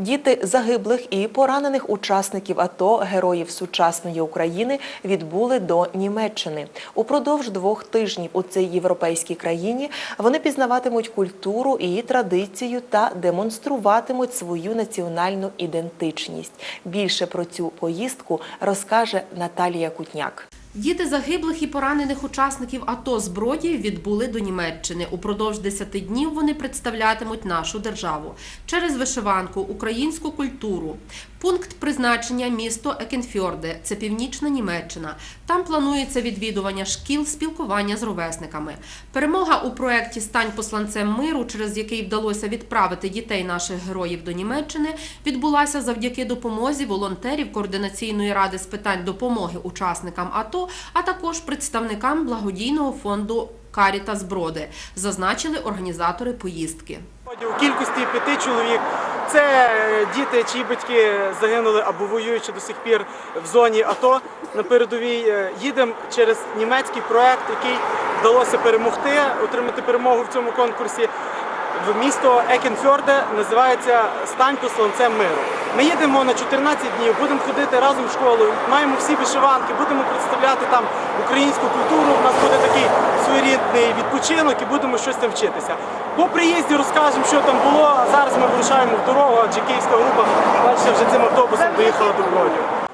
Діти загиблих і поранених учасників АТО, героїв сучасної України, відбули до Німеччини. Упродовж двох тижнів у цій європейській країні вони пізнаватимуть культуру і традицію та демонструватимуть свою національну ідентичність. Більше про цю поїздку розкаже Наталія Кутняк. Діти загиблих і поранених учасників АТО збродів відбули до Німеччини. Упродовж 10 днів вони представлятимуть нашу державу через вишиванку, українську культуру. Пункт призначення місто Екенфьорде – це північна Німеччина. Там планується відвідування шкіл, спілкування з ровесниками. Перемога у проєкті Стань посланцем миру, через який вдалося відправити дітей наших героїв до Німеччини, відбулася завдяки допомозі волонтерів Координаційної ради з питань допомоги учасникам АТО, а також представникам благодійного фонду Карітас Броди, зазначили організатори поїздки. У кількості п'яти чоловік це е, діти, чиї батьки загинули або воюючи до сих пір в зоні АТО на передовій. Е, Їдемо через німецький проект, який вдалося перемогти, отримати перемогу в цьому конкурсі. В місто Екенфьорде називається Стань посланцем миру. Ми їдемо на 14 днів, будемо ходити разом в школу, маємо всі вишиванки, будемо представляти там українську культуру. У нас буде такий своєрідний відпочинок і будемо щось там вчитися. По приїзді розкажемо, що там було. Вирушаємо в дорогу, адже київська група бачите, вже цим автобусом доїхала до Бродів.